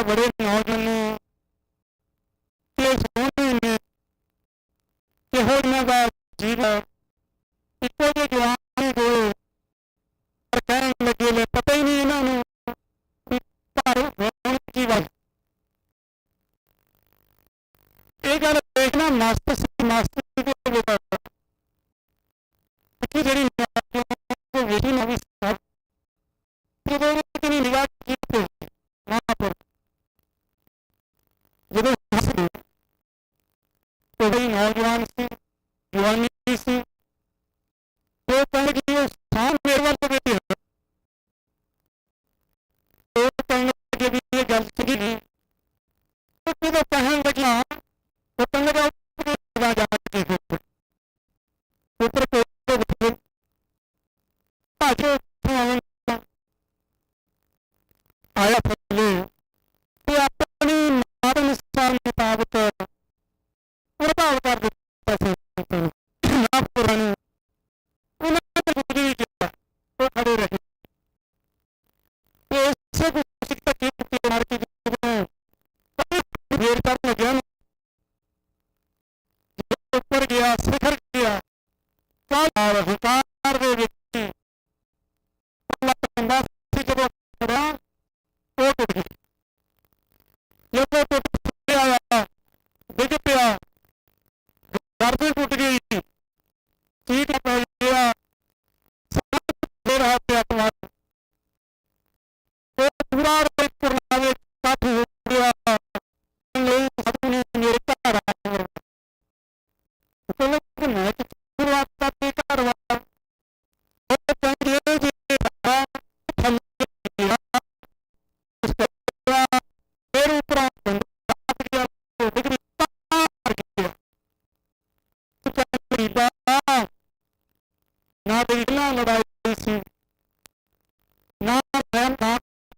ਵਧੀਆ ਬੜੇ ਨੌਜਵਾਨ ਨੇ ਫੈਲੇ ਤੇ ਆਪਣੀ ਮਾਤ ਅਨੁਸਾਰ ਮੁਤਾਬਕ ਪ੍ਰਭਾਵ ਕਰ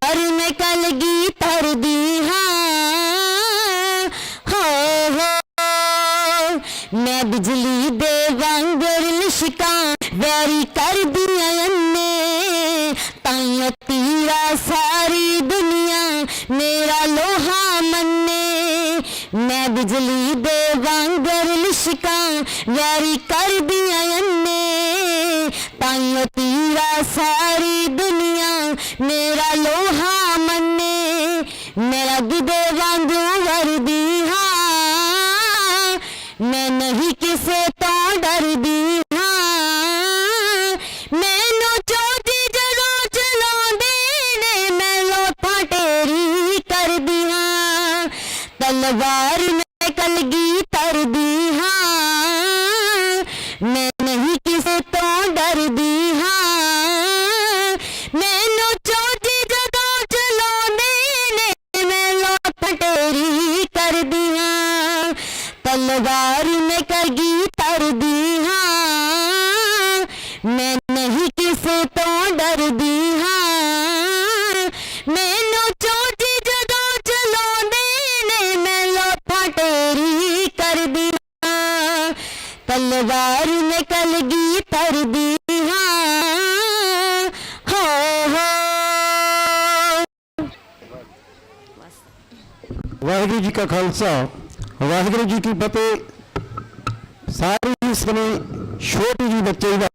पर में कल गीतर दी हाँ हो मैं बिजली दे वांगर लिशका वैरी कर दिया अन्ने ताया सारी दुनिया मेरा लोहा मन्ने मैं बिजली दे वांगर लिशका, वैरी कर ਵਾਹਿਗੁਰੂ ਜੀ ਕਾ ਖਾਲਸਾ, ਵਾਹਿਗੁਰੂ ਜੀ ਕੀ ਫਤਿਹ। ਸਾਰੀ ਇਸ ਨੇ ਛੋਟੀ ਜੀ ਬੱਚੇ ਦਾ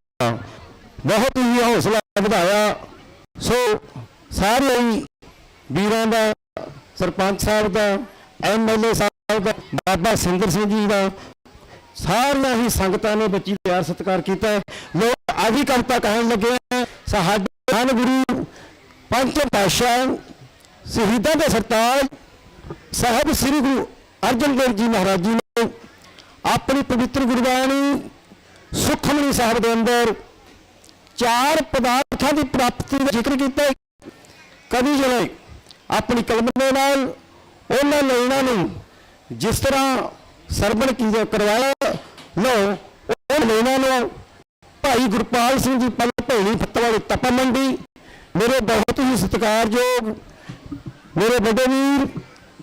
ਬਹੁਤ ਹੀ ਹੌਸਲਾ ਵਧਾਇਆ। ਸੋ ਸਾਰੇ ਵੀਰਾਂ ਦਾ, ਸਰਪੰਚ ਸਾਹਿਬ ਦਾ ਐਮਐਲਏ ਸਾਹਿਬ ਦਾ, ਬਾਬਾ ਸਿੰਦਰ ਸਿੰਘ ਜੀ ਦਾ, ਸਾਰੀਆਂ ਹੀ ਸੰਗਤਾਂ ਨੇ ਬੱਚੀ ਪਿਆਰ ਸਤਿਕਾਰ ਕੀਤਾ। ਲੋਕ ਅੱਜ ਹੀ ਕਵਤਾ ਕਹਿਣ ਲੱਗੇ ਸਾਡੇ ਗੁਰੂ ਪੰਚ ਪਾਸ਼ਾ ਸ਼ਹੀਦਾਂ ਦੇ ਸਰਤਾਜ ਸਾਹਿਬ ਸ੍ਰੀ ਗੁਰੂ ਅਰਜਨ ਦੇਵ ਜੀ ਮਹਾਰਾਜ ਜੀ ਨੇ ਆਪਣੀ ਪਵਿੱਤਰ ਗੁਰਬਾਣੀ ਸੁਖਮਨੀ ਸਾਹਿਬ ਦੇ ਅੰਦਰ ਚਾਰ ਪਦਾਰਥਾਂ ਦੀ ਪ੍ਰਾਪਤੀ ਦਾ ਜ਼ਿਕਰ ਕੀਤਾ ਕਦੀ ਜਿਹੜੇ ਆਪਣੀ ਕਲਮ ਦੇ ਨਾਲ ਉਹਨਾਂ ਲੈਣਾ ਨਹੀਂ ਜਿਸ ਤਰ੍ਹਾਂ ਸਰਬਣ ਕੀ ਕਰਵਾਇਆ ਲੋ ਉਹ ਲੈਣਾ ਨੂੰ ਭਾਈ ਗੁਰਪਾਲ ਸਿੰਘ ਜੀ ਪੱਲ ਭੇਣੀ ਫਤਵਾਲੀ ਤਪਮੰਡੀ ਮੇਰੇ ਬਹੁਤ ਹੀ ਸਤਿਕਾਰਯੋਗ ਮੇਰੇ ਵੱਡੇ ਵੀਰ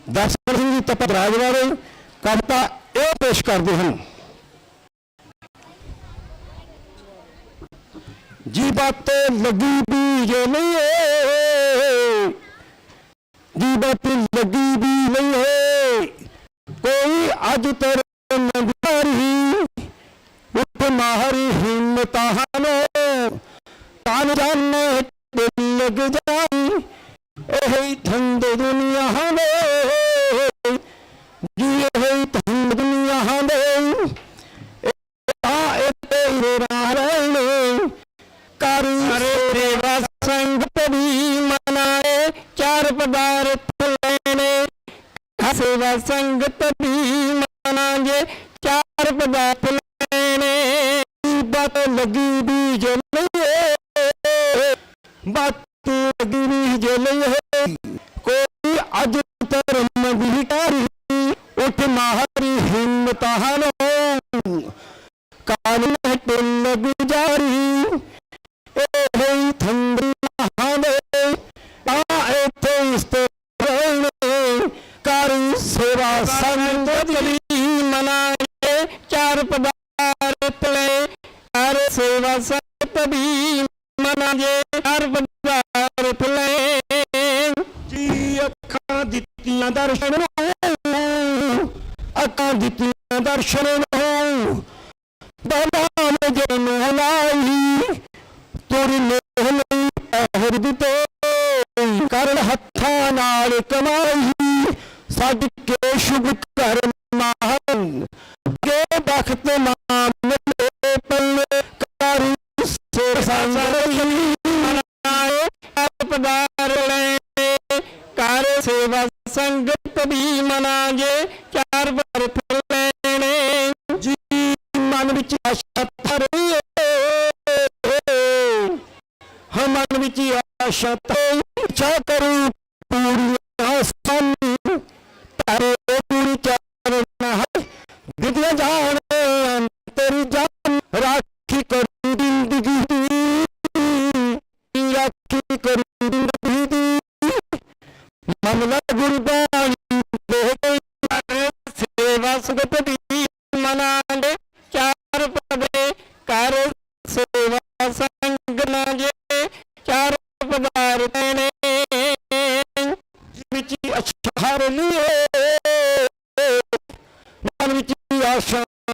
ਦਰਸ਼ਨ ਸਿੰਘ ਜੀ ਰਾਜ ਬਾਰੇ ਕਵਿਤਾ ਇਹ ਪੇਸ਼ ਕਰਦੇ ਹਨ। ਜੀ ਬਾਤ ਲੱਗੀ ਵੀ ਜੇ ਨਹੀਂ ਏ ਜੀ ਬਾਤ ਲੱਗੀ ਵੀ ਨਹੀਂ ਏ ਕੋਈ ਅੱਜ ਤੇਰੇ ਪਦਾਰਥ ਲੈਣੇ ਸੇਵਾ ਸੰਗਤ ਵੀ ਮਨਾਂਗੇ ਚਾਰ ਪਦਾਰਥ ਲੈਣੇ ਬਾਤ ਲੱਗੀ ਦੀ ਜਲੇ ਬਾਤ ਲੱਗੀ ਵੀ ਜਲੇ ਨਾਲ ਕਮਾਈ ਸੱਜ ਕੇ ਸ਼ੁਭ ਕਰਨ ਮਾਹਨ ਕੇ ਬਖਤ ਮਾਨ ਲੈ ਪੱਲੇ। ਕਰ ਸੇਰ ਸੰਗਲੀ ਪਦਾਰ ਲੈ। ਕਰ ਸੇਵਾ ਸੰਗਤ ਵੀ ਮਨਾਗੇ